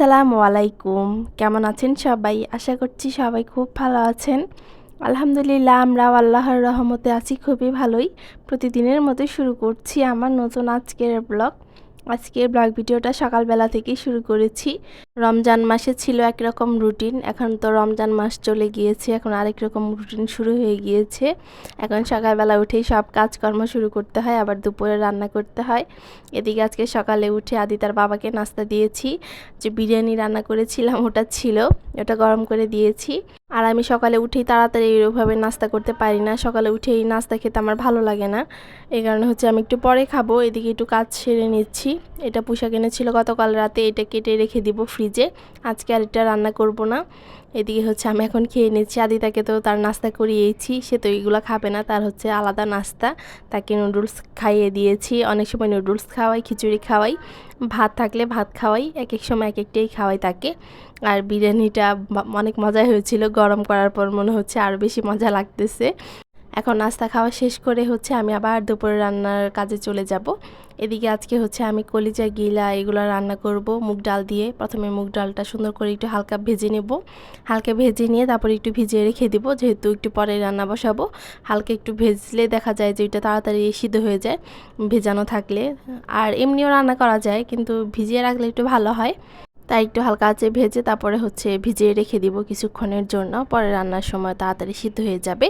আসসালামু আলাইকুম। কেমন আছেন সবাই? আশা করছি সবাই খুব ভালো আছেন। আলহামদুলিল্লাহ, আমরাও আল্লাহর রহমতে আছি, খুবই ভালোই। প্রতিদিনের মতো শুরু করছি আমার নতুন আজকের ব্লগ। আজকের ব্লগ ভিডিওটা সকালবেলা থেকেই শুরু করেছি। রমজান মাসে ছিল একরকম রুটিন, এখন তো রমজান মাস চলে গিয়েছে, এখন আরেক রকম রুটিন শুরু হয়ে গিয়েছে। এখন সকালবেলা উঠেই সব কাজকর্ম শুরু করতে হয়, আবার দুপুরে রান্না করতে হয়। এদিকে আজকে সকালে উঠে আদি তার বাবাকে নাস্তা দিয়েছি, যে বিরিয়ানি রান্না করেছিলাম ওটা ছিল, ওটা গরম করে দিয়েছি। আর আমি সকালে উঠেই তাড়াতাড়ি এরকমভাবে নাস্তা করতে পারি না, সকালে উঠেই নাস্তা খেতে আমার ভালো লাগে না। এই কারণে হচ্ছে আমি একটু পরে খাব, এদিকে একটু কাজ সেরে নিচ্ছি। এটা পোশাক এনেছিল গতকাল রাতে, এটা কেটে রেখে দিব ফ্রিজে আজকে আর এটা রান্না করব না। এদিকে হচ্ছে আমি এখন খেয়ে নিচ্ছি। আদিতাকে তো তার নাস্তা করিয়েছি। সে তো এইগুলো খাবে না। তার হচ্ছে আলাদা নাস্তা। তাকে নুডলস খাইয়ে দিয়েছি। অনেক সময় নুডলস খাওয়াই, খিচুড়ি খাওয়াই। ভাত থাকলে ভাত খাওয়াই। এক এক সময় এক একটাই খাওয়াই তাকে। আর বিরিয়ানিটা অনেক মজাই হয়েছিল। গরম করার পর মনে হচ্ছে আরও বেশি মজা লাগতেছে। এখন নাস্তা খাওয়া শেষ করে হচ্ছে আমি আবার দুপুরে রান্নার কাজে চলে যাব। এদিকে আজকে হচ্ছে আমি কলিজা, গিলা এগুলো রান্না করব, মুগ ডাল দিয়ে। প্রথমে মুগ ডালটা সুন্দর করে একটু হালকা ভেজে নেব। হালকা ভেজে নিয়ে তারপর একটু ভিজিয়ে রেখে দিব, যেহেতু একটু পরে রান্না বসাবো। হালকা একটু ভেজলে দেখা যায় যে ওইটা তাড়াতাড়ি সিদ্ধ হয়ে যায়, ভেজানো থাকলে। আর এমনিও রান্না করা যায়, কিন্তু ভিজিয়ে রাখলে একটু ভালো হয়। তাই একটু হালকা আঁচে ভেজে তারপরে হচ্ছে ভিজিয়ে রেখে দিব কিছুক্ষণের জন্য। পরে রান্নার সময় তাড়াতাড়ি সিদ্ধ হয়ে যাবে।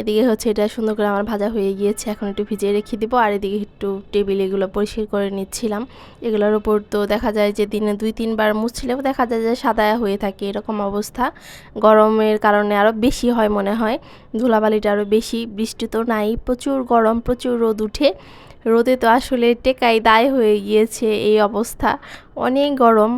এদিকে হচ্ছে এটা সুন্দর করে আমার ভাজা হয়ে গিয়েছে, এখন একটু ভিজিয়ে রেখে দিব। আর এদিকে একটু টেবিল এগুলো পরিষ্কার করে নিচ্ছিলাম। এগুলোর ওপর তো দেখা যায় যে দিনে দুই, তিনবার মুছলেও দেখা যায় যে সাদা হয়ে থাকে এরকম অবস্থা। গরমের কারণে আরও বেশি হয় মনে হয়। ধুলাবালিটা আরও বেশি, বৃষ্টি তো নাই, প্রচুর গরম, প্রচুর রোদ উঠে। রোদে তো আসলে টেকাই দায় হয়ে গিয়েছে এই অবস্থা। অনেক গরম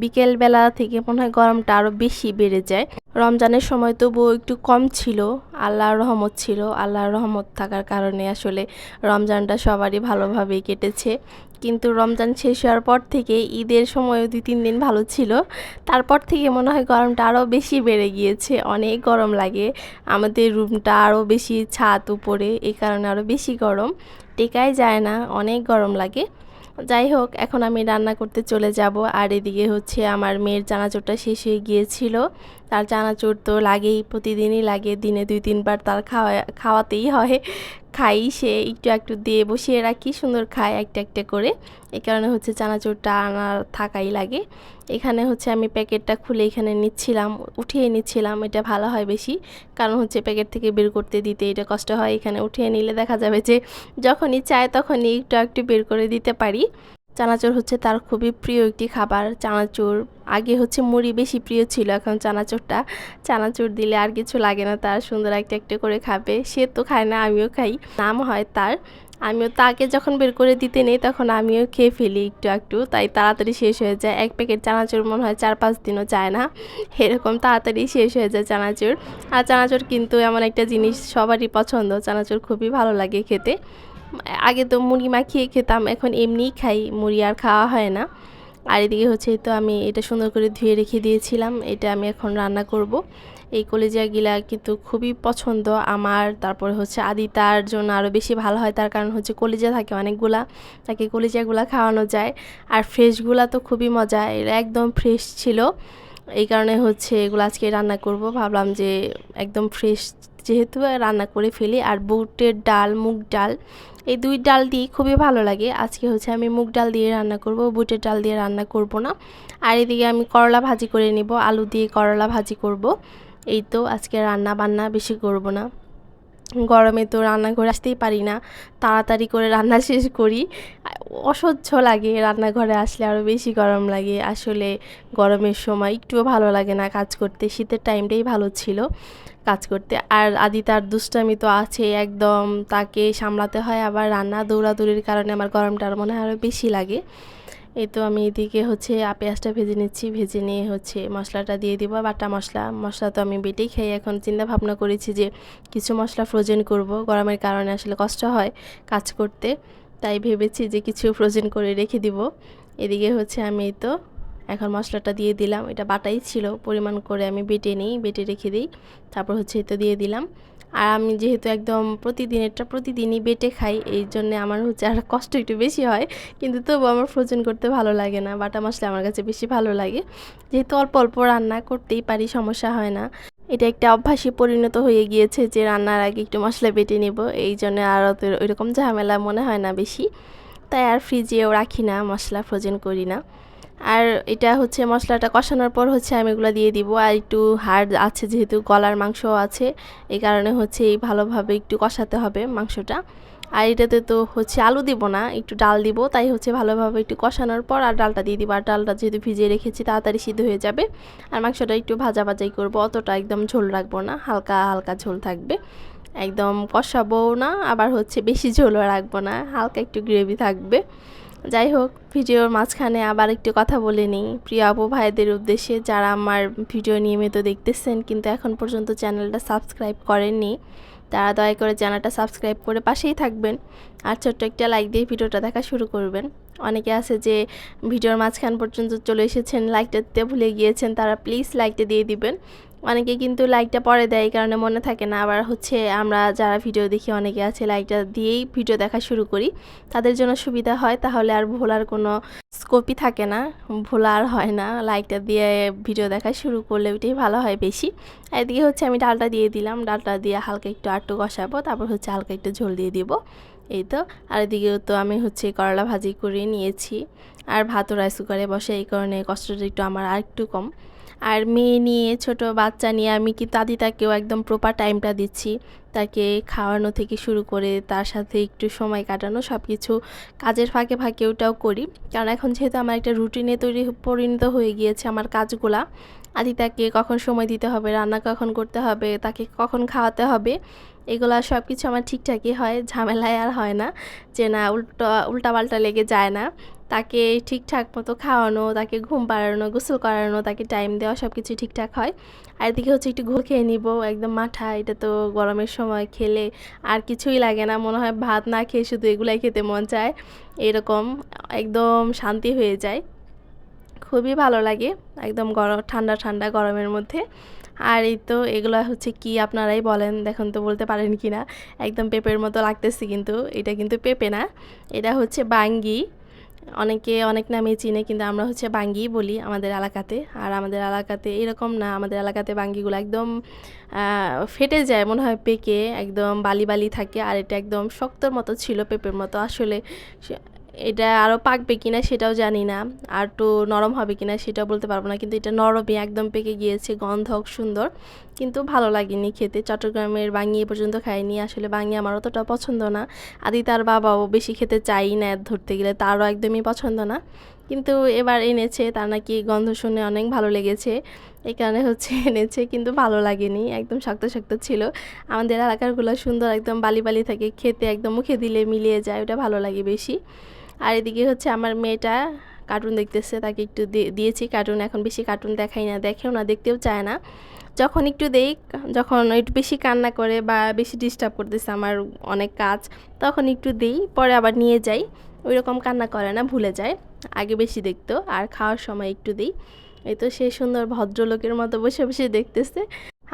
বিকেলবেলা থেকে মনে হয় গরমটা আরও বেশি বেড়ে যায়। রমজানের সময় তবুও একটু কম ছিল, আল্লাহর রহমত ছিল। আল্লাহর রহমত থাকার কারণে আসলে রমজানটা সবারই ভালোভাবেই কেটেছে। কিন্তু রমজান শেষ হওয়ার পর থেকে ঈদের সময়ও দুই, তিন দিন ভালো ছিল। তারপর থেকে মনে হয় গরমটা আরও বেশি বেড়ে গিয়েছে। অনেক গরম লাগে। আমাদের রুমটা আরও বেশি ছাদ উপরে এই কারণে আরও বেশি গরম। টেকাই যায় না, অনেক গরম লাগে। যাই হোক, এখন আমি রান্না করতে চলে যাব। আর এদিকে হচ্ছে আমার মেয়ের চানাচুরটা শেষ হয়ে গিয়েছিল। তার চানাচুর তো লাগেই, প্রতিদিনই লাগে। দিনে দুই তিনবার তার খাওয়া খাওয়াতেই হয়। খাই, সে একটু একটু দিয়ে বসিয়ে রাখি, সুন্দর খায় একটা একটা করে। এ কারণে হচ্ছে চানাচুরটা আনার থাকাই লাগে। এখানে হচ্ছে আমি প্যাকেটটা খুলে এখানে নিচ্ছিলাম, উঠিয়ে নিচ্ছিলাম, এটা ভালো হয় বেশি। কারণ হচ্ছে প্যাকেট থেকে বের করতে দিতে এটা কষ্ট হয়, এখানে উঠিয়ে নিলে দেখা যাবে যে যখনই চায় তখনই একটু একটু বের করে দিতে পারি। চানাচুর হচ্ছে তার খুবই প্রিয় একটি খাবার। চানাচুর আগে হচ্ছে মুড়ি বেশি প্রিয় ছিল, এখন চানাচুরটা, চানাচুর দিলে আর কিছু লাগে না, তার সুন্দর একটা একটা করে খাবে। সে তো খায় না, আমিও খাই। নাম হয় তার। আমিও তাকে যখন বের করে দিতে নেই, তখন আমিও খেয়ে ফেলি একটু একটু। তাই তাড়াতাড়ি শেষ হয়ে যায়। এক প্যাকেট চানাচুর মনে হয় চার পাঁচ দিনও যায় না। এরকম তাড়াতাড়ি শেষ হয়ে যায় চানাচুর। আর চানাচুর কিন্তু এমন একটা জিনিস সবারই পছন্দ। চানাচুর খুবই ভালো লাগে খেতে। আগে তো মুড়ি মাখিয়ে খেতাম, এখন এমনিই খাই মুড়ি আর খাওয়া হয় না। আর এদিকে হচ্ছে তো আমি এটা সুন্দর করে ধুয়ে রেখে দিয়েছিলাম, এটা আমি এখন রান্না করব। এই কলিজাগুলা কিন্তু খুবই পছন্দ, আমার, তারপরে হচ্ছে আদি তার জন্য আরও বেশি ভালো হয়, তার কারণ হচ্ছে কলিজা থাকে অনেকগুলা, তাকে কলিজাগুলা খাওয়ানো যায়। আর ফ্রেশগুলা তো খুবই মজা, এরা একদম ফ্রেশ ছিল। এই কারণে হচ্ছে এগুলো আজকে রান্না করব, ভাবলাম যে একদম ফ্রেশ যেহেতু রান্না করে ফেলি, আর বুটের ডাল, মুগ ডাল, এই দুই ডাল দিয়ে খুবই ভালো লাগে। আজকে হচ্ছে আমি মুগ ডাল দিয়ে রান্না করব, বুটের ডাল দিয়ে রান্না করব না। আর এদিকে আমি করলা ভাজি করে নেব, আলু দিয়ে করলা ভাজি করব। এই তো আজকে রান্না বান্না বেশি করব না। গরমে তো রান্না করে আসতেই পারি না, তাড়াতাড়ি করে রান্না শেষ করি। অসহ্য লাগে রান্নাঘরে আসলে আরও বেশি গরম লাগে। আসলে গরমের সময় একটুও ভালো লাগে না কাজ করতে, শীতের টাইমটাই ভালো ছিল। কাজ করতে। আর আদি তার দুষ্টামি তো আছে একদম তাকে সামলাতে হয়। আবার রান্না দৌড়াদৌড়ির কারণে আমার গরমটা মনে হয় আরও বেশি লাগে। এই তো আমি এদিকে হচ্ছে পেঁয়াজটা ভেজে নিচ্ছি। ভেজে নিয়ে হচ্ছে মশলাটা দিয়ে দিব, বাটা মশলা। মশলা তো আমি বেটেই খাই। এখন চিন্তা ভাবনা করেছি যে কিছু মশলা ফ্রোজেন করব। গরমের কারণে আসলে কষ্ট হয় কাজ করতে। তাই ভেবেছি যে কিছু ফ্রোজেন করে রেখে দিব। এদিকে হচ্ছে আমি তো এখন মশলাটা দিয়ে দিলাম। এটা বাটাই ছিল, পরিমাণ করে আমি বেটে নিই, বেটে রেখে দিই। তারপর হচ্ছে এটা দিয়ে দিলাম। আর আমি যেহেতু একদম প্রতিদিনেরটা প্রতিদিনই বেটে খাই, এই জন্যে আমার হচ্ছে আর কষ্ট একটু বেশি হয়। কিন্তু তবু আমার ফ্রোজেন করতে ভালো লাগে না, বাটা মশলা আমার কাছে বেশি ভালো লাগে। যেহেতু অল্প অল্প রান্না করতেই পারি, সমস্যা হয় না। এটা একটা অভ্যাসে পরিণত হয়ে গিয়েছে যে রান্নার আগে একটু মশলা বেটে নেব, এই জন্য আর অত ওইরকম ঝামেলা মনে হয় না বেশি। তাই আর ফ্রিজেও রাখি না, মশলা ফ্রোজেন করি না। আর এটা হচ্ছে মশলাটা কষানোর পর হচ্ছে আমি এগুলো দিয়ে দিব। আর একটু হাড় আছে যেহেতু, গলার মাংস আছে, এই কারণে হচ্ছে এই ভালোভাবে একটু কষাতে হবে মাংসটা। আর এটাতে তো হচ্ছে আলু দিব না, একটু ডাল দিব, তাই হচ্ছে ভালোভাবে একটু কষানোর পর আর ডালটা দিয়ে দিব। আর ডালটা যেহেতু ভিজিয়ে রেখেছি, তাড়াতাড়ি সিদ্ধ হয়ে যাবে। আর মাংসটা একটু ভাজা ভাজাই করব, অতটা একদম ঝোল রাখব না, হালকা হালকা ঝোল থাকবে। একদম কষাবো না, আবার হচ্ছে বেশি ঝোলও রাখব না, হালকা একটু গ্রেভি থাকবে। যাই হোক, ভিডিওর মাঝখানে আবার একটু কথা বলে নিই। প্রিয় আপু ভাইদের উদ্দেশ্যে যারা আমার ভিডিও নিয়মিত দেখতেছেন কিন্তু এখন পর্যন্ত চ্যানেলটা সাবস্ক্রাইব করেননি, তারা দয়া করে চ্যানেলটা সাবস্ক্রাইব করে পাশেই থাকবেন আর ছোট্ট একটা লাইক দিয়ে ভিডিওটা দেখা শুরু করবেন। অনেকে আছে যে ভিডিওর মাঝখান পর্যন্ত চলে এসেছেন, লাইকটা দিতে ভুলে গিয়েছেন, তারা প্লিজ লাইকটা দিয়ে দিবেন। অনেকে কিন্তু লাইকটা পরে দেয়, এই কারণে মনে থাকে না। আবার হচ্ছে আমরা যারা ভিডিও দেখি, অনেকে আছে লাইকটা দিয়েই ভিডিও দেখা শুরু করি। তাদের জন্য সুবিধা হয়, তাহলে আর ভোলার কোনো স্কোপই থাকে না। ভোলা আর হয় না লাইকটা দিয়ে ভিডিও দেখা শুরু করলে ওইটাই ভালো হয় বেশি। এদিকে হচ্ছে আমি ডালটা দিয়ে দিলাম, ডালটা দিয়ে হালকা একটু আটটু কষাবো, তারপর হচ্ছে হালকা একটু ঝোল দিয়ে দিব। এই তো, আর এদিকেও তো আমি হচ্ছে করলা ভাজি করে নিয়েছি। আর ভাতও রাইস কুকারে বসে, এই কারণে কষ্টটা একটু আমার আর একটু কম। আর মেয়ে নিয়ে, ছোট বাচ্চা নিয়ে আমি কি তাদিতাকেও একদম প্রপার টাইমটা দিচ্ছি। তাকে খাওয়ানো থেকে শুরু করে তার সাথে একটু সময় কাটানো সব কিছু কাজের ফাঁকে ফাঁকে ওটাও করি। কারণ এখন যেহেতু আমার একটা রুটিনে তৈরি পরিণত হয়ে গিয়েছে আমার কাজগুলা আদি তাকে কখন সময় দিতে হবে, রান্না কখন করতে হবে, তাকে কখন খাওয়াতে হবে এগুলো সব কিছু আমার ঠিকঠাকই হয়, ঝামেলায় আর হয় না যে না উল্টো, উল্টাপাল্টা লেগে যায় না। তাকে ঠিকঠাক মতো খাওয়ানো, তাকে ঘুম পাড়ানো, গোসল করানো, তাকে টাইম দেওয়া সব কিছু ঠিকঠাক হয়। আর এদিকে হচ্ছে একটু ঘুর খেয়ে নিব, একদম মাঠা, এটা তো গরমের সময় খেলে আর কিছুই লাগে না, মনে হয় ভাত না খেয়ে শুধু এগুলাই খেতে মন চায়। এরকম একদম শান্তি হয়ে যায়। খুবই ভালো লাগে, একদম গরম, ঠান্ডা ঠান্ডা গরমের মধ্যে। আর এই তো এগুলো হচ্ছে কি আপনারাই বলেন, দেখুন তো বলতে পারেন কি না। একদম পেঁপের মতো লাগতেছে কিন্তু, এটা কিন্তু পেঁপে না। এটা হচ্ছে বাঙ্গি। অনেকে অনেক নামে চিনে কিন্তু আমরা হচ্ছে বাঙ্গি বলি আমাদের এলাকাতে। আর আমাদের এলাকাতে এরকম না, আমাদের এলাকাতে বাঙ্গিগুলো একদম ফেটে যায়, মনে হয় পেকে, একদম বালি বালি থাকে। আর এটা একদম শক্তর মতো ছিল, পেঁপের মতো। আসলে এটা আরও পাকবে কিনা সেটাও জানি না। আর একটু নরম হবে কিনা সেটাও বলতে পারব না। কিন্তু এটা নরমই একদম পেকে গিয়েছে, গন্ধ সুন্দর। কিন্তু ভালো লাগেনি খেতে। চট্টগ্রামের বাঙি এ পর্যন্ত খাইনি। আসলে বাঙি আমার অতটা পছন্দ না। আদি তার বাবাও বেশি খেতে চাই না ধরতে গেলে। তারও একদমই পছন্দ না। কিন্তু এবার এনেছে, তার নাকি গন্ধ শুনে অনেক ভালো লেগেছে। এই কারণে হচ্ছে এনেছে, কিন্তু ভালো লাগেনি। একদম শক্ত শক্ত ছিল। আমাদের এলাকারগুলো সুন্দর একদম বালি বালি থাকে। খেতে একদম মুখে দিলে মিলিয়ে যায়। ওটা ভালো লাগে বেশি। আর এদিকে হচ্ছে আমার মেয়েটা কার্টুন দেখতেছে, তাকে একটু দিয়েছি কার্টুন এখন বেশি কার্টুন দেখাই না, দেখেও না, দেখতেও চায় না। যখন একটু দেই যখন একটু বেশি কান্না করে বা বেশি ডিস্টার্ব করতেছে আমার অনেক কাজ, তখন একটু দিই, পরে আবার নিয়ে যাই। ওই রকম কান্না করে না, ভুলে যায়, আগে বেশি দেখতো, আর খাওয়ার সময় একটু দিই। এই তো সে সুন্দর ভদ্রলোকের মতো বসে বসে দেখতেছে।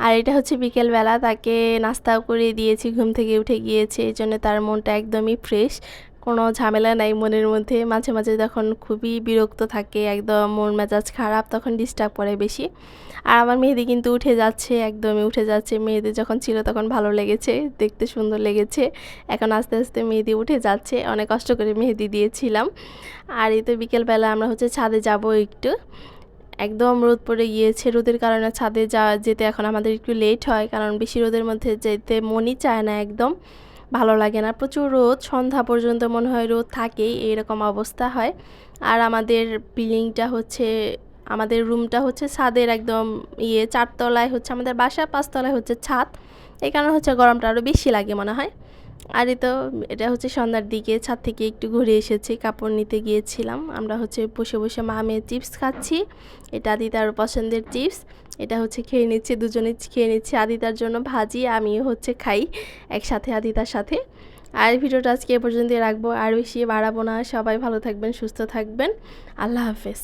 আর এটা হচ্ছে বিকেলবেলা, তাকে নাস্তাও করে দিয়েছি, ঘুম থেকে উঠে গিয়েছে, এই জন্য তার মনটা একদমই ফ্রেশ কোনো ঝামেলা নাই মনের মধ্যে। মাঝে মাঝে যখন খুবই বিরক্ত থাকে, একদম মন মেজাজ খারাপ, তখন ডিস্টার্ব করে বেশি। আর আমার মেহেদি কিন্তু উঠে যাচ্ছে, একদমই উঠে যাচ্ছে। মেহেদি যখন ছিল তখন ভালো লেগেছে, দেখতে সুন্দর লেগেছে। এখন আস্তে আস্তে মেহেদি উঠে যাচ্ছে। অনেক কষ্ট করে মেহেদি দিয়েছিলাম। আর এই তো বিকেলবেলা আমরা হচ্ছে ছাদে যাব একটু। একদম রোদ পড়ে গিয়েছে। রোদের কারণে ছাদে যা, যেতে এখন আমাদের একটু লেট হয়। কারণ বেশি রোদের মধ্যে যেতে মনই চায় না একদম। ভালো লাগে না। প্রচুর রোদ, সন্ধ্যা পর্যন্ত মনে হয় রোদ থাকেই, এরকম অবস্থা হয়। আর আমাদের বিল্ডিংটা হচ্ছে, আমাদের রুমটা হচ্ছে ছাদের একদম ইয়ে চারতলায় হচ্ছে, আমাদের বাসা পাঁচতলায় হচ্ছে ছাদ। এই কারণে হচ্ছে গরমটা আরও বেশি লাগে মনে হয়। আর তো এটা হচ্ছে সন্ধ্যার দিকে ছাদ থেকে একটু ঘুরে এসেছি, কাপড় নিতে গিয়েছিলাম। আমরা হচ্ছে বসে বসে মা মেয়ে চিপস খাচ্ছি, এটা আদিতার পছন্দের চিপস। এটা হচ্ছে খেয়ে নিচ্ছি, দুজনে খেয়ে নিচ্ছি আদিতার জন্য ভাজি, আমিও হচ্ছে খাই একসাথে আদিতার সাথে। আর ভিডিওটা আজকে এ পর্যন্ত রাখব, আর বেশি বাড়াবো না। সবাই ভালো থাকবেন, সুস্থ থাকবেন। আল্লাহ হাফেজ।